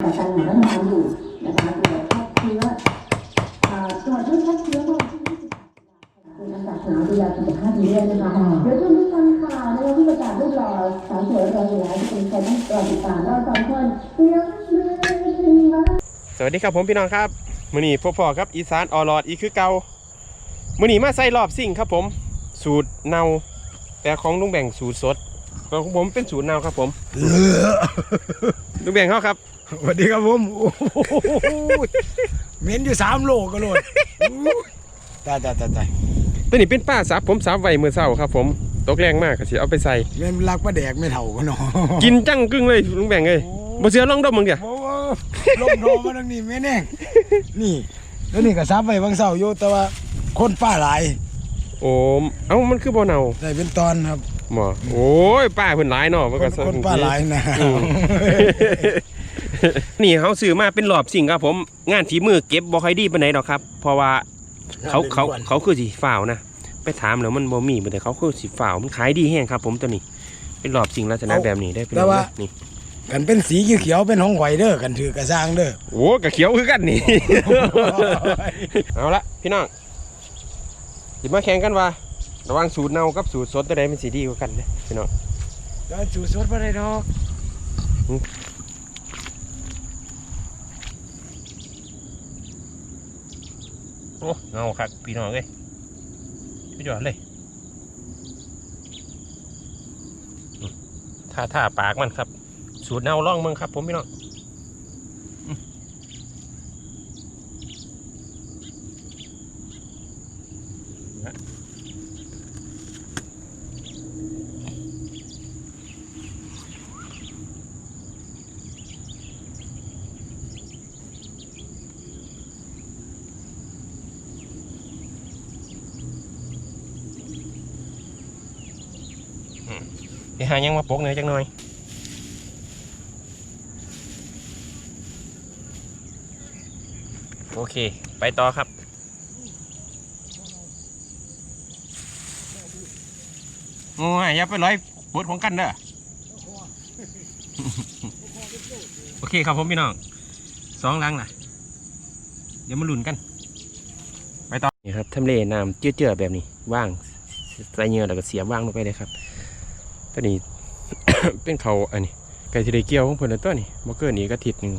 แต่การหาน้ำอยู่นะคะตรวจพบเชื้ออ่าตรวจด้วยพบเชื้อเมื่อวันที่23คุณอากาศหนาวดูแลสุขภาพดีด้วยนะคะเดี๋ยวช่วงนี้ฟังข่าวนะคะที่ประกาศรูปหล่อสาวสวยรออยู่แล้วจะเป็นใครต้องรอติดตามเราสองคนเรื่องเรื่องว่าสวัสดีครับผมพี่น้องครับมื้อนี้พบพ่อครับอีสานออลอดอีกคือเก่ามื้อนี้มาใส่รอบซิ่งครับผม สูตรเนาแต่ของลุงแบ่งสูตรสดของผมเป็นสูตรเนาครับผมลุงแบ่งเขาครับ สวัสดีครับผมโอ้โหเหม็นอยู่สามโลก็โลดอู้ตายตายตายตายตัวนี้เป็นป้าสับผมสับไว้มื้อเช้าครับ ผมตกแรงมากก็สิเอาไปใส่เหม็นรักปลาแดกไม่เท่ากันเนาะกินจังกึ่งเลยลุงแบ่งเอ้ยบ่เชื่อลองดมมึงเดี๋ยวโอ้โหลมโดมาทางนี้แม่แน่งนี่แล้วนี่ก็ซับไว้บางเสาอยู่แต่ว่าคนป้าหลายโอ้เอ้ามันคือบ่เน่าได้เป็นตอนครับหมอโอ้ยป้าเพิ่นหลายเนาะมันคก็นสะคนป้าหลายนะอืม นี่เขาซื้อมาเป็นรอบสิ่งครับผมงานฝีมือเก็บบ่ค่อยดีปานไหนดอกครับ เพราะว่าเขาเขาเขาคือสิฝ่าวนะ ไปถามแล้วมันบ่มีบ่แต่เขาคือสิฝ่าวมันขายดีแห้งครับ ผมตัวนี้ เป็นรอบสิ่งลักษณะแบบนี้ได้เป็นรอบนี่กันเป็นสีเขียวๆเป็นของไหวเด้อกันถือกระซังเด้อโอ้กะเขียวคือกันนี่เอาละพี่น้องสิมาแข่งกันว่า ระหว่างสูตรเน่ากับสูตรสดตัวใดมันสิดีกว่ากันเด้อพี่น้องแล้วจูสดบ่ได้ดอก โอ้เงาครับพี่น้องเลยพี่จอดเลยท่าท่าปากมันครับ สูตรเน่าล่องมึงครับ ผมพี่น้อง เดี๋ยวหายังมาปกเนื้อจังหน่อยโอเค ไปต่อครับ โอ้ยอย่าไปร้อยปวดของกันเด้อ โอเคครับผมพี่น้อง สองลังล่ะเดี๋ยวมาลุ้นกัน ไปต่อ นี่ครับทำเลน้ำเจือๆแบบนี้ ว่าง ใส่เงือแล้วก็เสียบว่างลงไปเลยครับ ตัวนี้ เป็นเขาอันนี้ไก่ที่ได้เกี้ยวของเพื่อนตัวนี้มอเกินอีกอาทิดหนึ่ง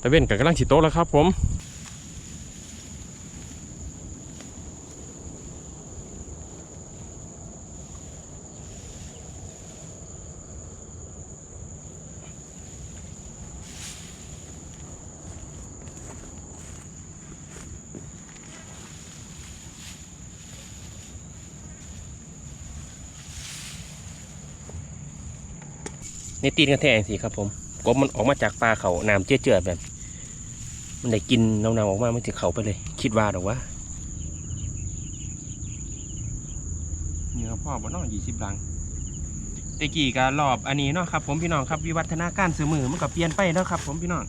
ตะเว้นกับกำลังฉีโตแล้วครับผม ในตีนกระแทกสิครับผมกบมันออกมาจากปลาเขาน้ำเจือๆแบบ มันได้กินเนาๆออกมามันจะเขาไปเลย คิดว่าหรอว่านี่ครับพ่อบ่น้องยี่สิบลังตะกี้ก็รอบอันนี้เนาะครับ ผมพี่น้องครับวิวัฒนาการเสมือมันก็เปลี่ยนไปเนาะครับ ผมพี่น้อง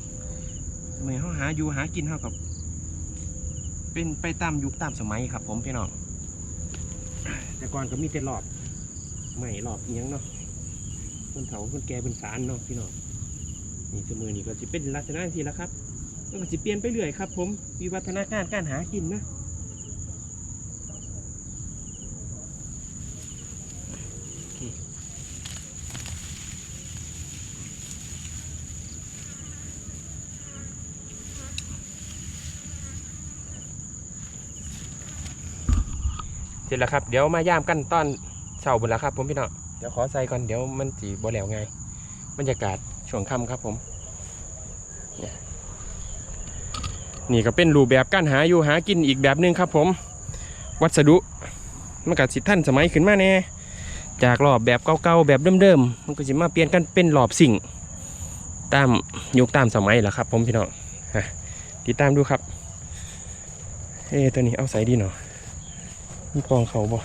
สมัยเขาหาอยู่หากินเขากับเป็นไปตามยุคตามสมัยครับ ผมพี่น้องแต่ก่อนก็มีแต่รอบไม่รอบเอิหยังเนาะ คนเฒ่าคนแก่เป็นสารเนาะพี่น้องนี่เสมอนี่ก็จะเป็นลักษณะทีละครับมันก็จะเปลี่ยนไปเรื่อยครับ ผมวิวัฒนาการการหากินนะเคเสร็จแล้วครับ เดี๋ยวมาย่ามกันตอนเช้าบนแล้วครับ ผมพี่น้อง เดี๋ยวขอใส่ก่อนเดี๋ยวมันสีบแล้วไงบรรยากาศช่วงค่ำครับผม นี่ก็เป็นรูปแบบการหาอยู่หากินอีกแบบหนึงครับผม วัสดุมันก็สิท่านสมัยขึ้นมาแน่จากรอบแบบเก่าๆแบบเดิมๆมันก็จะมาเปลี่ยนกันเป็นรอบสิ่ง ตามยุคตามสมัยแหละครับ ผมพี่น้องติดตามดูครับ เอตัวนี้เอาใส่ดีหนอมีปองเขาบ่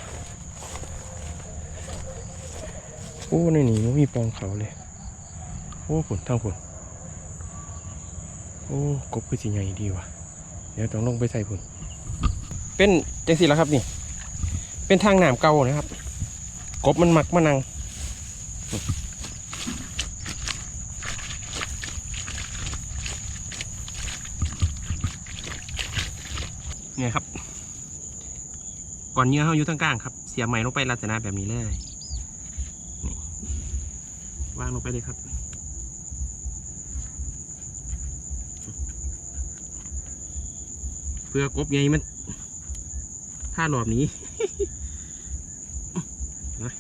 โอ้ในนี้มันมีปองเขาเลย โอ้ผลทั้งผลโอ้กบคือสีใหญ่ดีวะเดี๋ยวต้องลงไปใส่ผลเป็นจสิแล้วครับนี่ เป็นทางหนามเก่านะครับ กบมันหมักมะนังเนี่ยครับ ก่อนเนื้อเขาอยู่ทางกลางครับ เสียใหม้ลงไปลักษณะแบบนี้เลย วางลงไปเลยครับ เพื่อกบไงมันท่าหลอบนี้นะ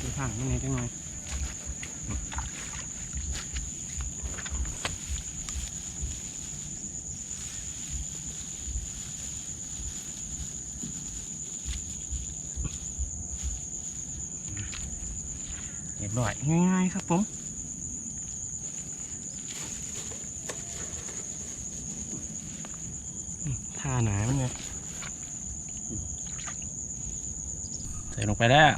ดูทางยังไงจังหน่อย เรียบร้อยง่ายๆครับผมท่าหนามันไงใส่ลงไปแล้ว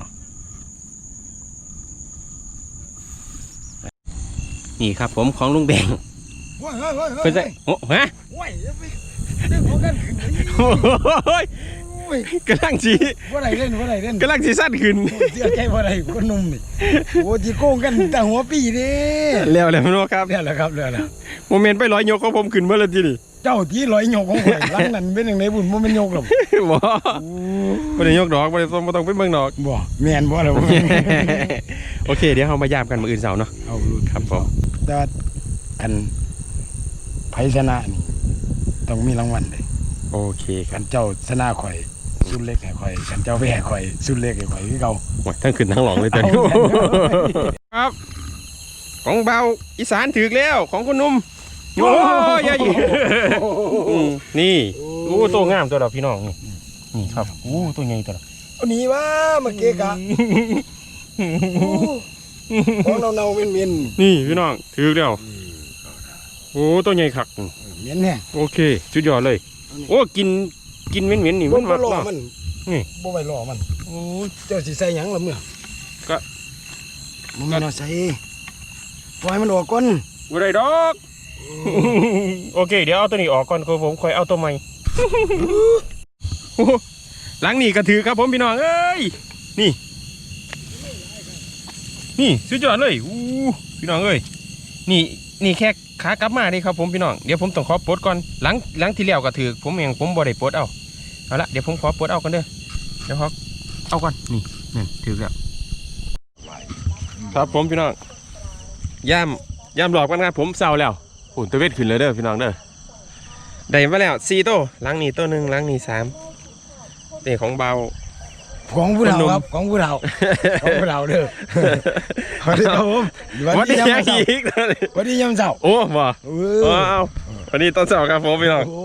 นี่ครับผมของลุงแบงเฮ้ยเฮ้ยเฮ้ยเพื่อใส่โอ้ฮะโอ้ยอ ย่าไปเรื่องของกันขึ้นเลยโอ้ยโอ้ยกำลังสีว่าไรเล่นว่าไรเล่นกำลังสีสั้นขึ้นเสียใจว่าไรคนหนุ่มนี่โอ้จีโก้งกันแต่หัวปีเด้แล้วแล้วพี่น้องครับเนี่ยแหละครับเนี่ยแหละโมเมนต์ไปร้อยยกของผมขึ้นเมื่อไรทีนี่เจ้าที่ร้อยโยกของข่อยหลังนั้นเป็นอย่างไรบุญบ่แม่นโยกหรอกบ่ไม่ได้ยกดอกไม่ได้ต้องบ่ต้องไปเบิ่งดอกบ่แม่นบ่ล่ะโอเค เดี๋ยวเรามายามกันมืออื่นเสาร์เนาะเอาลุ้นครับผมแต่ว่าอันไผชนะนี่ต้องมีรางวัลเด้โอเคคคัรับนเจ้าชนะข่อย สุดเล็กให้ข่อยคันเจ้าแพ้ข่อยสุดเล็กให้ข่อยคือเก่าโอ้ยทั้งขึ้นทั้งหลองเลยตอนนี้เอาแล้วครับ ของเบาอีสานถือแล้วของคุณหนุ่มโอ้ยยายอืมนี่โอ้ตัวงามตัวเราพี่น้องนี่นี่ครับโอ้ตัวใหญ่ตัวเราเอาหนีว่ามาเกะกะของเราเนาๆเม่นนี่พี่น้องถือแล้วโอ้ตัวใหญ่คักอืมๆเม่นแน่โอเคสุดยอดเลย โอ้กิน กินเหม็นๆนี่บ่มันบ่มากรอเนาะ มันนี่ บ่ไปรอมันโอ้ย เจ้าสิใส่หยังล่ะเมื่อก็ มึงเอาใส่ปล่อยมันออกก่อนบ่ได้ดอก โอเค เดี๋ยวเอาตัวนี้ออกก่อนครับผมค่อยเอาตัวใหม่โอ้โหหลังนี่ก็ถือครับผมพี่น้องเอ้ยนี่ นี่สุดยอดเลยอู้พี่น้องเอ้ยนี่นี่แค่ขากลับมาเด้ครับผมพี่น้องเดี๋ยวผมต้องขอปลดก่อนหลังหลังที่แล้วก็ถือผมเองผมบ่ได้ปลดเอา เอาละเดี๋ยวผมขอปลดเอากันเด้อเดี๋ยวขอเอาก่อนนี่นี่นถือแล้วครับผมพี่น้องย่ามย่ามหลอกกันครับผมเศร้าแล้วอุ่นตัวเวทขึ้นเลยเด้อพี่น้องเด้อได้มาแล้วสี่ตัวหลังนี้ตัวหนึ่งหลังนี้สามนี่ของเบาของผู้เฒ่าคนหนุ่มครับของผู้เฒ่าของผู้เฒ่าเด้อสวัสดีครับผมวันนี้ยามยังเช้าอีกเลยวันนี้ยามเช้าโอ้บ่เอเออเอาวันนี้ตอนเช้าครับผมพี่น้องโอ้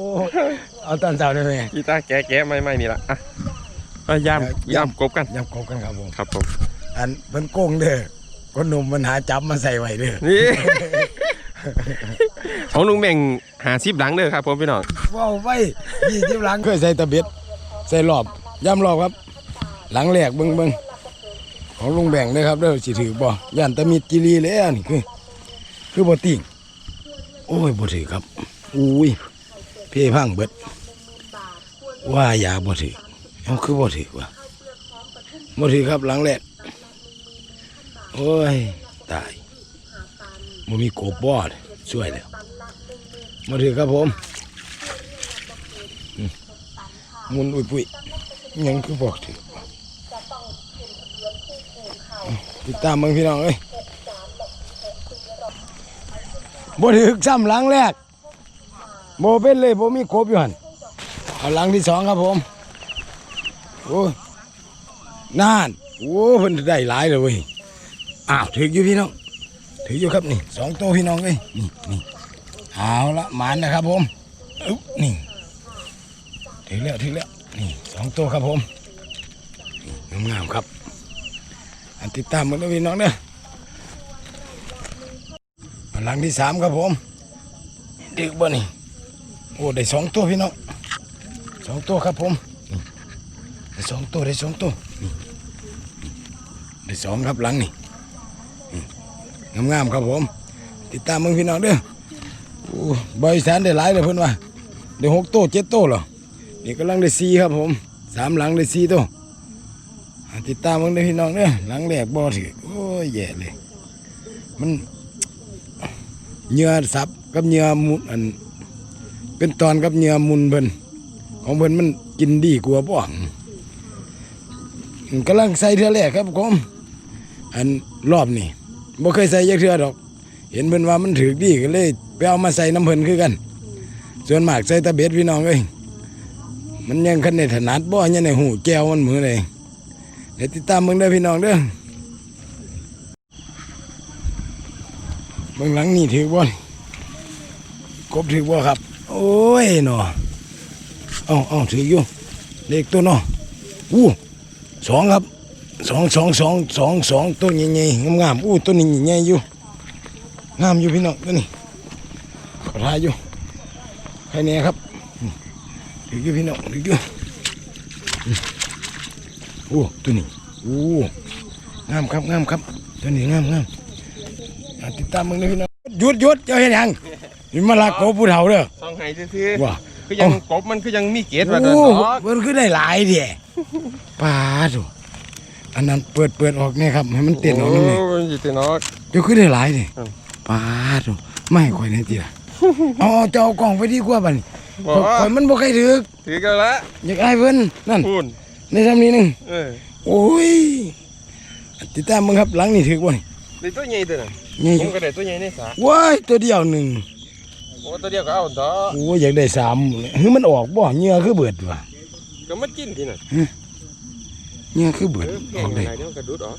เอาตอนเช้าได้ไหมกีตาร์แกะแกะไม่ไม่นี่ละอะเอาย่ามเออย่ย่ามกบกันยามกบกันครับผม ครับผมอันเพิ่นโกงเด้อคนหนุ่มมันหาจับมาใส่ไว้เด้อนี่ ของลุงแม่งหาซิบหลังเด้อครับผมพี่น้องว้าวไว้ยี่สิบหลังเคยใส่ตะเบ็ดใส่รอบย่ำรอบครับ หลังแรกเบิ่งเบิ่งของลุงแบ่งเลยครับเด้อสิถือบ่ย่านตะมิดจิรีเลยอันนี่คือ คือบ่ติ่งโอ้ยบ่ถือครับอุ้ยเพี่พังเบิดว่ายาบ่ถือเอาคือบ่ถือวะบ่ถือครับหลังแรกโอ้ย ตายบ่มีกบบ่เลยช่วยแล้วบ่ถือครับผมมุนอุ้ยปุ้ยยังคือบอกถือติดตามเบิ่งพี่น้องเอ้ยบ่ถึกซ้ำหลังแรก โบเป็นเลยบ่มีครบอยู่หันเอาหลังที่สองครับผมโอ้ยนานโอ้เพิ่นได้หลายเลยเว้ยอ้าวถึกอยู่พี่น้องถึกอยู่ครับนี่สองตัวพี่น้องเอ้ยนี่นี่เอาละหมานนะครับผมอึ๊บนี่ถึกแล้วถึกแล้วนี่สองตัวครับผมนี่งามๆครับ อันติดตามมันด้วยพี่น้องเด้อหลังที่สามครับผมดึกบ่นี่ โอ้ได้สองตัวพี่น้องสองตัวครับผมได้สองตัวได้สองตัวได้สองครับหลังนี่นี่งามๆครับผม ติดตามมึงพี่น้องเด้อโอ้บริษัทได้หลายเลยเพิ่อนว่าได้หกตัวเจ็ดตัวเหรอนี่กำลังได้สี่ครับผมสามหลังได้สี่ตัวติดตามมึงเด้พี่น้องเด้อหลังแรกบ่ถือโอ้ยแย่เลย มันเหยื่อสับกับเหยื่อมุดอัน เป็นตอนกับเหงื่อมุนเพิ่นของเพิ่นมันกินดีกว่าบ่กำลังใส่เทื่อแรกครับผมอันรอบนี้บ่เคยใส่จักเทือดอก เห็นเพิ่นว่ามันถือดีก็เลยไปเอามาใส่น้ำเพิ่นคือกัน ส่วนมากใส่ตะเบ็ดพี่น้องเอ้ยมันยังคันในถนัดบ่ยังในหูแก้วมันมือเลยเดี๋ยวติดตามเบิ่งเด้พี่น้องเด้อเบิ่งหลังนี่ถือบ่นี่กบถือบ่ครับ โอ้ยเนาะเอาเอาถืออยู่เลขตัวเนาะอู้สองครับสองสองสองสองสองตัวใหญ่ๆงามๆอู้ตัวนี้ใหญ่ๆอยู่งามอยู่พี่น้องตัวนี้ขอทายอยู่ใครเนี่ยครับถืออยู่พี่น้องถืออยู่อืมโอ้ตัวนี้โอ้งามครับงามครับตัวนี้งามงามติดตามมึงเลยพี่น้องหยุดหยุดเจ้าเห็นยังนี่มาลักโกผู้เฒ่าเด้อ ซองไห้ซื่อว่าๆคือยังกบมันคือยังมีเกล็ดว่าโอ้ซั่นเนาะมันคือได้หลายเดียปลาดูอันนั้นเปิดเปิดออกเนี่ยครับให้มันเต้นออกนี่โอ้ยสิเต้นออกเจ้าคือได้หลายดิอืม ปลาดูไม่ให้ข่อยในทีละเอาเอาเจ้าเอากล่องไปดีกว่าบัดนี้บ่ข่อยมันบ่ใครถือถือกันละอยากให้เพิ่นนั่นพูนในทำนี้หนึงเออโอ้ยติดตามมึงครับหลังนี่ถือบ่นี่ได้ตัวใหญ่ตัวนั้นนี่ผมก็ได้ตัวใหญ่ในสระว้ายตัวเดียวหนึ่ง โอ้ตัวเดียวก็เอาต่อโอ้ยอยากได้สามเลยคือมันออกบ่เหงื่อคือเบิดว่ะก็มันกินที่นั่นเหงื่อคือเบิเอดออแม่อกงได้ไหนเดี๋ยวมันกระดุดออก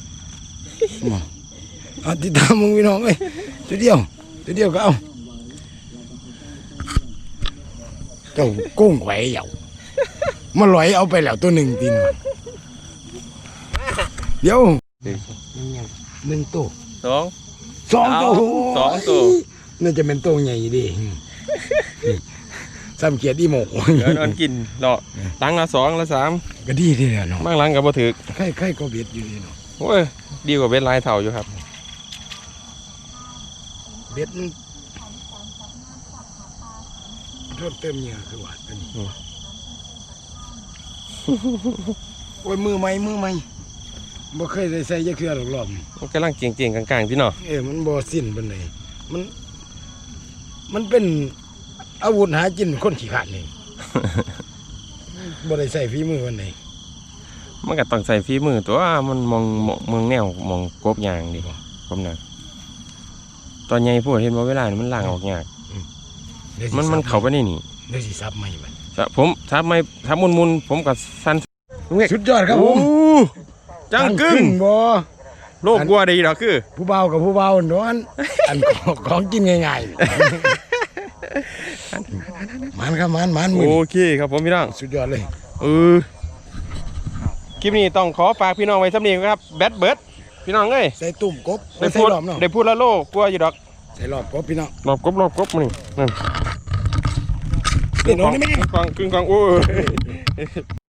เอาติดตามมึงพี่น้องเอ้ยตัวเดียวตัวเดียวก็เอาเจ้ากุ้งไหวเหยามาลอยเอาไปแล้วตัวหนึ่งตีนมันเดี๋ยวหนึ่งตัวสองสองตัวสองตัว น่าจะเป็นตัวใหญ่ดินี่ซ้ำเกียรติอีโมเดี๋ยวมันกินดอกตังละสองละสามก็ดีทีเดียวเนาะบางหลังก็บ่ถึกใครใครก็เบียดอยู่ดีเนาะโอ้ยดีกว่าเบ็ดลายเท่าอยู่ครับ เบียดมันโทษเติมเหงื่อคือว่าตัวนี้โอ้ยมือใหม่มือใหม่บ่เคยได้ใส่ยักเทือหรอกรอบนี้มันกำลังเจียงๆกลางๆพี่เนาะเอ้ยมันบ่สิ้นปานใดมัน มันเป็นอาวุธหากินคนขี้ขลาดนี่ บ่ได้ใส่ฝีมือปานใดมันก็ต้องใส่ฝีมือตัวมันมองมองมองแนวมองกบยางดิกบน่ะตอนใหญ่พวกเห็นว่าเวลานี่มันล่างออกยากเดี๋ยวสิมันมันซับเข้าไปในนี่เดี๋ยวสิซับใหม่บัดจะผมถ้าไม่ถ้ามุนมุนๆผมกับสั้นลุงเอกสุดยอดครับผมโอ้จังกึ้งบ่ โลกบัวดีดอกคือ ผู้เบากับผู้เบาเนาะอันอันของของกินง่ายๆมันครับมันมันมืโออเคครับผมพี่น้องสุดยอดเลยเออคลิปนี้ต้องขอฝากพี่น้องไว้สำเนียงครับแบดเบิร์ดพี่น้องเอ้ยใส่ตุ่มกบได้ใส่พูดรอบเนาะได้พูดละโลกลัวอยู่ดอกใส่รอบกบพี่น้องรอบกบรอบกบมานี่นั่นเดี๋ยวโน้นนี่ไม่กึ่งกองกึ่งกองโอ้ย